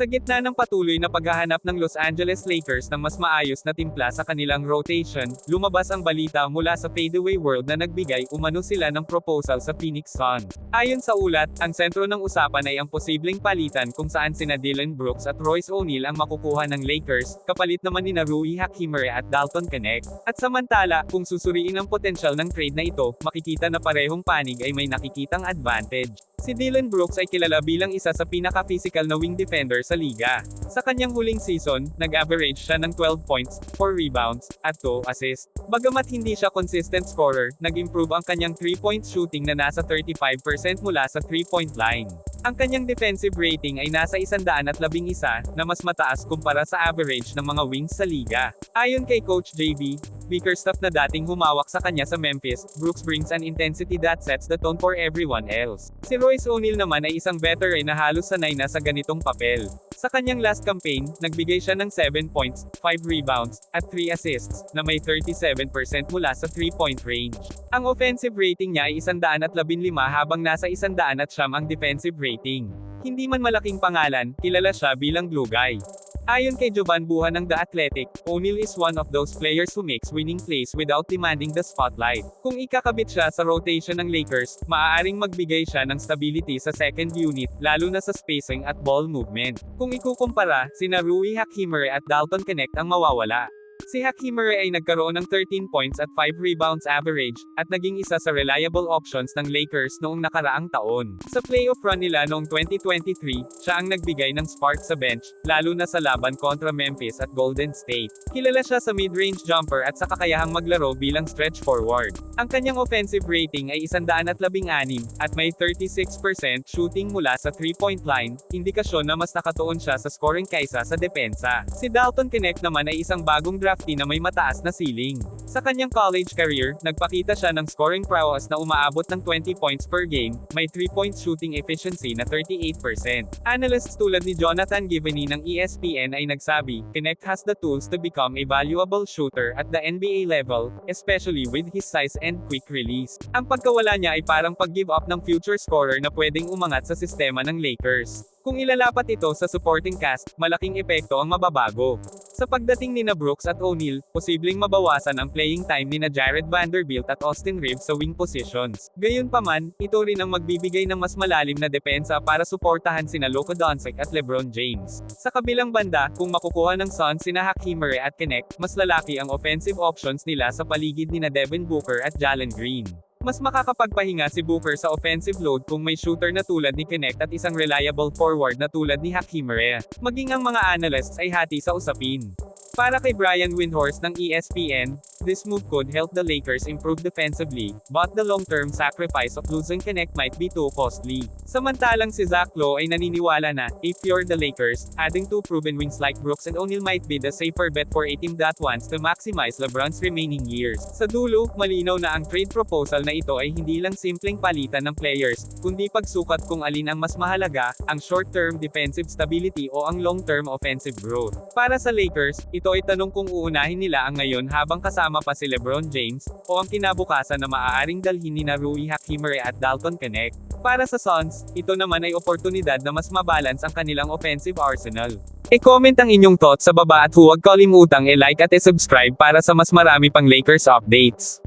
Sa gitna ng patuloy na paghahanap ng Los Angeles Lakers ng mas maayos na timpla sa kanilang rotation, lumabas ang balita mula sa Fadeaway World na nagbigay umano sila ng proposal sa Phoenix Suns. Ayon sa ulat, ang sentro ng usapan ay ang posibleng palitan kung saan sina Dylan Brooks at Royce O'Neal ang makukuha ng Lakers, kapalit naman ni Rui Hachimere at Dalton Connect. At samantala, kung susuriin ang potensyal ng trade na ito, makikita na parehong panig ay may nakikitang advantage. Si Dylan Brooks ay kilala bilang isa sa pinaka-physical na wing defender sa liga. Sa kanyang huling season, nag-average siya ng 12 points, 4 rebounds, at 2 assists. Bagamat hindi siya consistent scorer, nag-improve ang kanyang 3-point shooting na nasa 35% mula sa 3-point line. Ang kanyang defensive rating ay nasa 111 na mas mataas kumpara sa average ng mga wings sa liga. Ayon kay Coach JB, Bickerstaff na dating humawak sa kanya sa Memphis, Brooks brings an intensity that sets the tone for everyone else. Si Royce O'Neal naman ay isang veteran na halos sanay na sa ganitong papel. Sa kanyang last campaign, nagbigay siya ng 7 points, 5 rebounds, at 3 assists, na may 37% mula sa 3-point range. Ang offensive rating niya ay 115 habang nasa 100 at siyam ang defensive rating. Hindi man malaking pangalan, kilala siya bilang glue guy. Ayon kay Jovan Buhan ng The Athletic, O'Neal is one of those players who makes winning plays without demanding the spotlight. Kung ikakabit siya sa rotation ng Lakers, maaaring magbigay siya ng stability sa second unit, lalo na sa spacing at ball movement. Kung ikukumpara, sina Rui Hachimere at Dalton Connect ang mawawala. Si Hachimere ay nagkaroon ng 13 points at 5 rebounds average, at naging isa sa reliable options ng Lakers noong nakaraang taon. Sa playoff run nila noong 2023, siya ang nagbigay ng spark sa bench, lalo na sa laban kontra Memphis at Golden State. Kilala siya sa mid-range jumper at sa kakayahang maglaro bilang stretch forward. Ang kanyang offensive rating ay 116 at may 36% shooting mula sa 3-point line, indikasyon na mas nakatuon siya sa scoring kaysa sa depensa. Si Dalton Connect naman ay isang bagong draftee na may mataas na ceiling. Sa kanyang college career, nagpakita siya ng scoring prowess na umaabot ng 20 points per game, may 3-point shooting efficiency na 38%. Analysts tulad ni Jonathan Giveny ng ESPN ay nagsabi, Connect has the tools to become a valuable shooter at the NBA level, especially with his size and quick release. Ang pagkawala niya ay parang pag-give up ng future scorer na pwedeng umangat sa sistema ng Lakers. Kung ilalapat ito sa supporting cast, malaking epekto ang mababago. Sa pagdating ni na Brooks at O'Neal, posibleng mabawasan ang playing time ni na Jared Vanderbilt at Austin Reeves sa wing positions. Gayunpaman, ito rin ang magbibigay ng mas malalim na depensa para suportahan sina Luka Doncic at LeBron James. Sa kabilang banda, kung makukuha ng Suns sina Hachimere at Connect, mas lalaki ang offensive options nila sa paligid ni na Devin Booker at Jalen Green. Mas makakapagpahinga si Booker sa offensive load kung may shooter na tulad ni Connect at isang reliable forward na tulad ni Hachimere. Maging ang mga analysts ay hati sa usapin. Para kay Brian Windhorst ng ESPN, this move could help the Lakers improve defensively, but the long-term sacrifice of losing Connect might be too costly. Samantalang si Zach Lowe ay naniniwala na, if you're the Lakers, adding two proven wings like Brooks and O'Neal might be the safer bet for a team that wants to maximize LeBron's remaining years. Sa dulo, malinaw na ang trade proposal na ito ay hindi lang simpleng palitan ng players, kundi pagsukat kung alin ang mas mahalaga, ang short-term defensive stability o ang long-term offensive growth. Para sa Lakers, ito ay tanong kung uunahin nila ang ngayon habang kasama pa si LeBron James, o ang kinabukasan na maaaring dalhin ni Rui Hachimere at Dalton Connect. Para sa Suns, ito naman ay oportunidad na mas mabalance ang kanilang offensive arsenal. E-comment ang inyong thoughts sa baba at huwag kalimutang e-like at e-subscribe para sa mas marami pang Lakers updates.